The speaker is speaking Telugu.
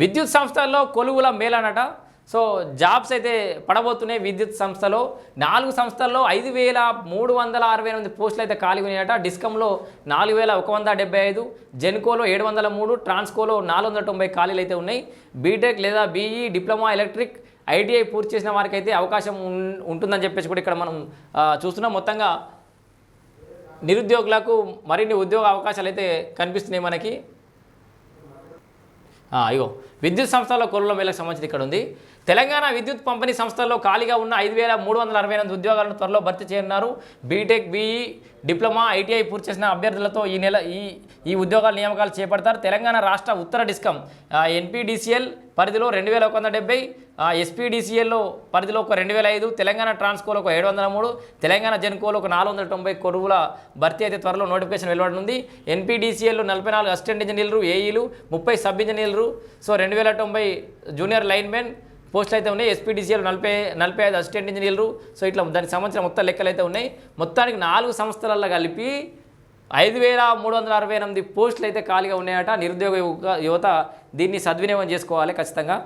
విద్యుత్ సంస్థల్లో కొలువుల మేలనట. సో జాబ్స్ అయితే పడబోతున్నాయి విద్యుత్ సంస్థలో. నాలుగు సంస్థల్లో ఐదు వేల మూడు వందల అరవై ఎనిమిది పోస్టులు అయితే ఖాళీ ఉన్నాయట. డిస్కంలో నాలుగు వేల ఒక వంద డెబ్బై ఐదు జెన్కోలో ఏడు వందల మూడు ట్రాన్స్కోలో నాలుగు వందల తొంభై ఖాళీలు అయితే ఉన్నాయి. బీటెక్ లేదా బీఈ డిప్లొమా ఎలక్ట్రిక్ ఐటీఐ పూర్తి చేసిన వారికి అయితే అవకాశం ఉంటుందని చెప్పేసి కూడా ఇక్కడ మనం చూస్తున్నాం. మొత్తంగా నిరుద్యోగులకు మరిన్ని ఉద్యోగ అవకాశాలు అయితే కనిపిస్తున్నాయి మనకి. అయ్యో విద్యుత్ సంస్థల కొలుల మేళకు సంబంధించి ఇక్కడ ఉంది. తెలంగాణ విద్యుత్ పంపిణీ సంస్థల్లో ఖాళీగా ఉన్న ఐదు వేల మూడు వందల అరవై ఎనిమిది ఉద్యోగాలను త్వరలో భర్తీ చేయనున్నారు. బీటెక్ బీఈ డిప్లొమా ఐటీఐ పూర్తి చేసిన అభ్యర్థులతో ఈ నెల ఈ ఈ ఉద్యోగాల నియామకాలు చేపడతారు. తెలంగాణ రాష్ట్ర ఉత్తర డిస్కం ఎన్పీడీసీఎల్ పరిధిలో రెండు వేల ఒక వంద డెబ్బై ఎస్పీడీసీఎల్లో పరిధిలో ఒక రెండు వేల ఐదు తెలంగాణ ట్రాన్స్కోలో ఒక ఏడు వందల మూడు తెలంగాణ జెన్కోలో ఒక నాలుగు వందల తొంభై కొరువుల భర్తీ అయితే త్వరలో నోటిఫికేషన్ వెలువడనుంది. ఎన్పీడీసీఎల్లో నలభై నాలుగు అసిస్టెంట్ ఇంజనీర్లు ఏఈలు ముప్పై సబ్ ఇంజనీర్లు. సో రెండు వేల తొంభై జూనియర్ లైన్మెన్ పోస్టులు అయితే ఉన్నాయి. ఎస్పీడీసీఎల్ నలభై నలభై ఐదు అసిస్టెంట్ ఇంజనీర్లు. సో ఇట్లా దానికి సంబంధించిన మొత్తం లెక్కలు అయితే ఉన్నాయి. మొత్తానికి నాలుగు సంస్థలలో కలిపి ఐదు వేల మూడు వందల అరవై ఎనిమిది పోస్టులు అయితే ఖాళీగా ఉన్నాయట. నిరుద్యోగ యువత దీన్ని సద్వినియోగం చేసుకోవాలి ఖచ్చితంగా.